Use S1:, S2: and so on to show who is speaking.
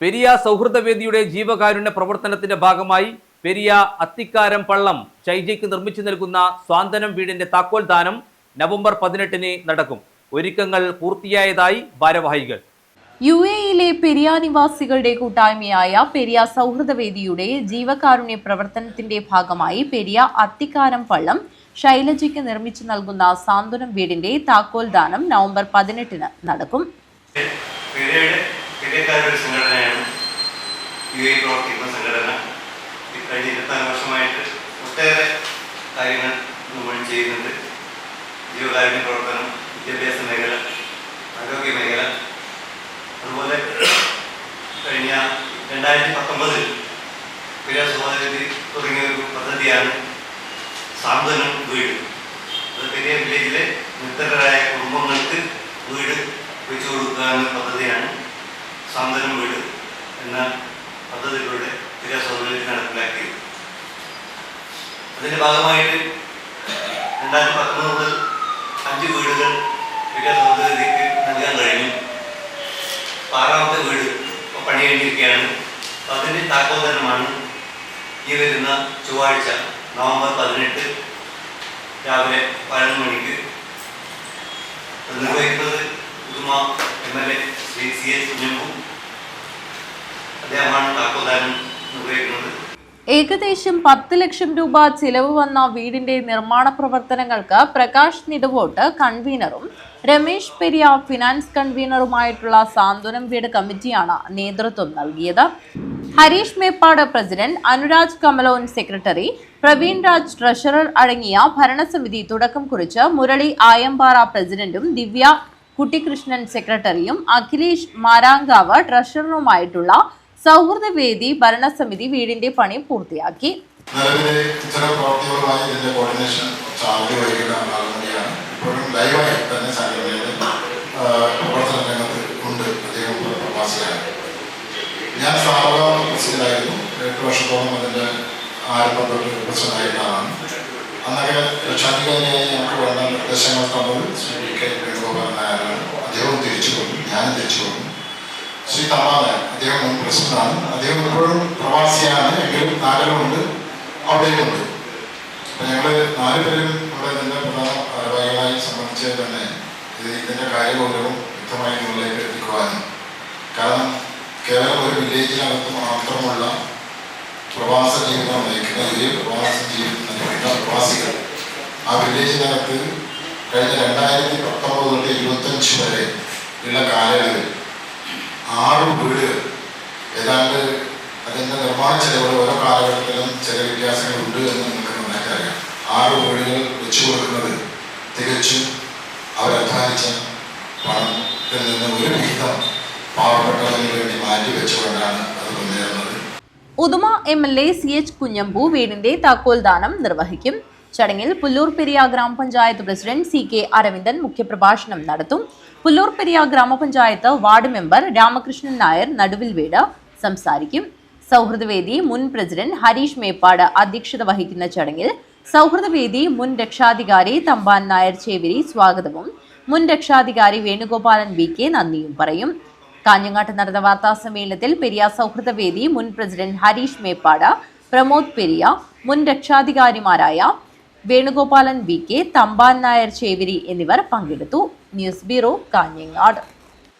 S1: പെരിയ സൗഹൃദവേദിയുടെ ജീവകാരുണ്യ പ്രവർത്തനത്തിന്റെ ഭാഗമായി പെരിയ അത്തിക്കാരം പള്ളം ചൈജയ്ക്ക് നിർമ്മിച്ചു നൽകുന്ന സ്വാന്തനം വീടിന്റെ താക്കോൽ ദാനം നവംബർ പതിനെട്ടിന് നടക്കും. ഒരുക്കങ്ങൾ പൂർത്തിയായതായി ഭാരവാഹികൾ.
S2: യു എയിലെ പെരിയ നിവാസികളുടെ കൂട്ടായ്മയായ പെരിയ സൗഹൃദവേദിയുടെ ജീവകാരുണ്യ പ്രവർത്തനത്തിന്റെ ഭാഗമായി പെരിയ അത്തിക്കാരം പള്ളം ശൈലജയ്ക്ക് നിർമ്മിച്ചു നൽകുന്ന സാന്ത്വനം വീടിന്റെ താക്കോൽ ദാനം നവംബർ പതിനെട്ടിന് നടക്കും.
S3: പെരിയയുടെ പെരിയക്കാരുടെ യു എ പ്രവർത്തിക്കുന്ന സംഘടന. കഴിഞ്ഞ ഇരുപത്തിനാല് വർഷമായിട്ട് ഒട്ടേറെ കാര്യങ്ങൾ നമ്മൾ ചെയ്യുന്നുണ്ട്. ജീവകാരുണ്യ പ്രവർത്തനം വിദ്യാഭ്യാസ മേഖല ആരോഗ്യ മേഖല. അതുപോലെ കഴിഞ്ഞ രണ്ടായിരത്തി പത്തൊമ്പതിൽ പെരിയ സഹോദരി തുടങ്ങിയ ഒരു പദ്ധതിയാണ് സാന്ത്വനം വീട്. അത് പെരിയ വില്ലേജിലെ നിർദ്ധരായ കുടുംബങ്ങൾക്ക് വീട് വെച്ചു കൊടുക്കുക എന്ന പദ്ധതിയാണ് സാന്ത്വനം വീട് എന്ന പദ്ധതിയിലൂടെ ചില സഹോദരി നടപ്പിലാക്കി അതിന്റെ ഭാഗമായിട്ട് രണ്ടായിരത്തി പത്തൊമ്പത് മുതൽ അഞ്ച് വീടുകൾ സഹോദരിക്ക് നൽകാൻ കഴിഞ്ഞു. ആറാമത്തെ വീട് പണിയേണ്ടിയിരിക്കുകയാണ് പണി കഴിഞ്ഞിരിക്കുകയാണ് അതിന്റെ താക്കോദനമാണ് ഈ വരുന്ന ചൊവ്വാഴ്ച നവംബർ പതിനെട്ട് രാവിലെ പതിനൊന്ന് മണിക്ക് നിർവഹിക്കുന്നത് Uduma M L A Shri C S Kunhambu.
S2: ഏകദേശം പത്ത് ലക്ഷം രൂപ ചിലവ് വന്ന വീടിന്റെ നിർമ്മാണ പ്രവർത്തനങ്ങൾക്ക് പ്രകാശ് നിടവോട്ട് കൺവീനറും രമേശ് പെരിയ ഫിനാൻസ് കൺവീനറുമായിട്ടുള്ള സാന്ത്വനം വീട് കമ്മിറ്റിയാണ് നേതൃത്വം നൽകിയത്. Harish Meppad president Anuraj Kamalon secretary Praveen Raj treasurer അടങ്ങിയ ഭരണസമിതി തുടക്കം കുറിച്ച് മുരളി ആയമ്പാറ പ്രസിഡന്റും ദിവ്യ കുട്ടികൃഷ്ണൻ സെക്രട്ടറിയും അഖിലേഷ് മാരാങ്കാവ് ട്രഷററുമായിട്ടുള്ള സൗഹൃദവേദി ഭരണസമിതി വീടിന്റെ പണി പൂർത്തിയാക്കി.
S4: ഞാൻ സാധാരണ പ്രസിഡന്റായിരുന്നു. എട്ട് വർഷത്തോളം അതിന്റെ ആരംഭം തൊട്ട് പ്രസിഡന്റായിട്ടാണ് അന്നൊക്കെ രക്ഷാധികാരിയായി ഞങ്ങൾക്ക് വേണ്ട നിർദ്ദേശങ്ങൾ തന്നത് ശ്രീ കെ നായരാണ്. അദ്ദേഹവും തിരിച്ചു കൊണ്ടു ഞാനും തിരിച്ചു കൊണ്ടു ശ്രീ തമ്മാനായ അദ്ദേഹം മുൻ പ്രസിഡന്റാണ് അദ്ദേഹം ഇപ്പോഴും പ്രവാസിയാണ്. എങ്കിലും നാട്ടിലുമുണ്ട് അവിടെയുമുണ്ട്. അപ്പൊ ഞങ്ങൾ നാല് പേരും ഇവിടെ ഇതിന്റെ പ്രധാന ഭാരവാഹികളായി സംബന്ധിച്ച് തന്നെ ഇത് ഇതിന്റെ കാര്യഗൗരവം വ്യക്തമായി മുന്നിലേക്ക് എത്തിക്കുവാനും. കാരണം കേവലം ഒരു വില്ലേജിനകത്ത് മാത്രമുള്ള പ്രവാസ ജീവിതം നയിക്കുന്ന ഈ പ്രവാസ ജീവിതം നയിക്കുന്ന പ്രവാസികൾ ആ വില്ലേജിനകത്ത് കഴിഞ്ഞ രണ്ടായിരത്തി പത്തൊമ്പത് തൊട്ട് ഇരുപത്തഞ്ച് വരെ ഉള്ള കാലയളവിൽ ആറ് വീട്. ഏതാണ്ട് അതിന്റെ നിർമ്മാണ ചെലവുകൾ ഓരോ കാലഘട്ടത്തിലും ചില വ്യത്യാസങ്ങൾ ഉണ്ട് എന്ന് നിങ്ങൾക്ക് നന്നായിട്ട് അറിയാം. ആറ് വീടുകൾ വെച്ചു കൊടുക്കുന്നത് തികച്ചും അവരധ്വാനിച്ച പണത്തിൽ നിന്ന് ഒരു വിഹിതം പാവപ്പെട്ടവന് വേണ്ടി മാറ്റി വെച്ചുകൊണ്ടാണ് അത് മുന്നേറുന്നത്
S2: Uduma M L A C H Kunhambu വീടിന്റെ താക്കോൽ ദാനം നിർവഹിക്കും. ചടങ്ങിൽ പുല്ലൂർ പെരിയ ഗ്രാമപഞ്ചായത്ത് പ്രസിഡന്റ് സി കെ അരവിന്ദൻ മുഖ്യപ്രഭാഷണം നടത്തും. പുല്ലൂർ പെരിയ ഗ്രാമപഞ്ചായത്ത് വാർഡ് മെമ്പർ രാമകൃഷ്ണൻ നായർ നടുവിൽ വീട് സംസാരിക്കും. സൗഹൃദവേദി മുൻ പ്രസിഡന്റ് ഹരീഷ് മേപ്പാട് അധ്യക്ഷത വഹിക്കുന്ന ചടങ്ങിൽ സൗഹൃദവേദി മുൻ രക്ഷാധികാരി തമ്പാൻ നായർ ചേവിരി സ്വാഗതവും. മുൻ രക്ഷാധികാരി വേണുഗോപാലൻ വി കെ നന്ദിയും പറയും. കാഞ്ഞങ്ങാട്ട് നടന്ന വാർത്താ സമ്മേളനത്തിൽ പെരിയ സൗഹൃദവേദി മുൻ പ്രസിഡന്റ് ഹരീഷ് മേപ്പാട് പ്രമോദ് പെരിയ മുൻ രക്ഷാധികാരിമാരായ വേണുഗോപാലൻ വി കെ തമ്പാൻ നായർ ചേവരി എന്നിവർ പങ്കെടുത്തു. News bureau Kanhangad.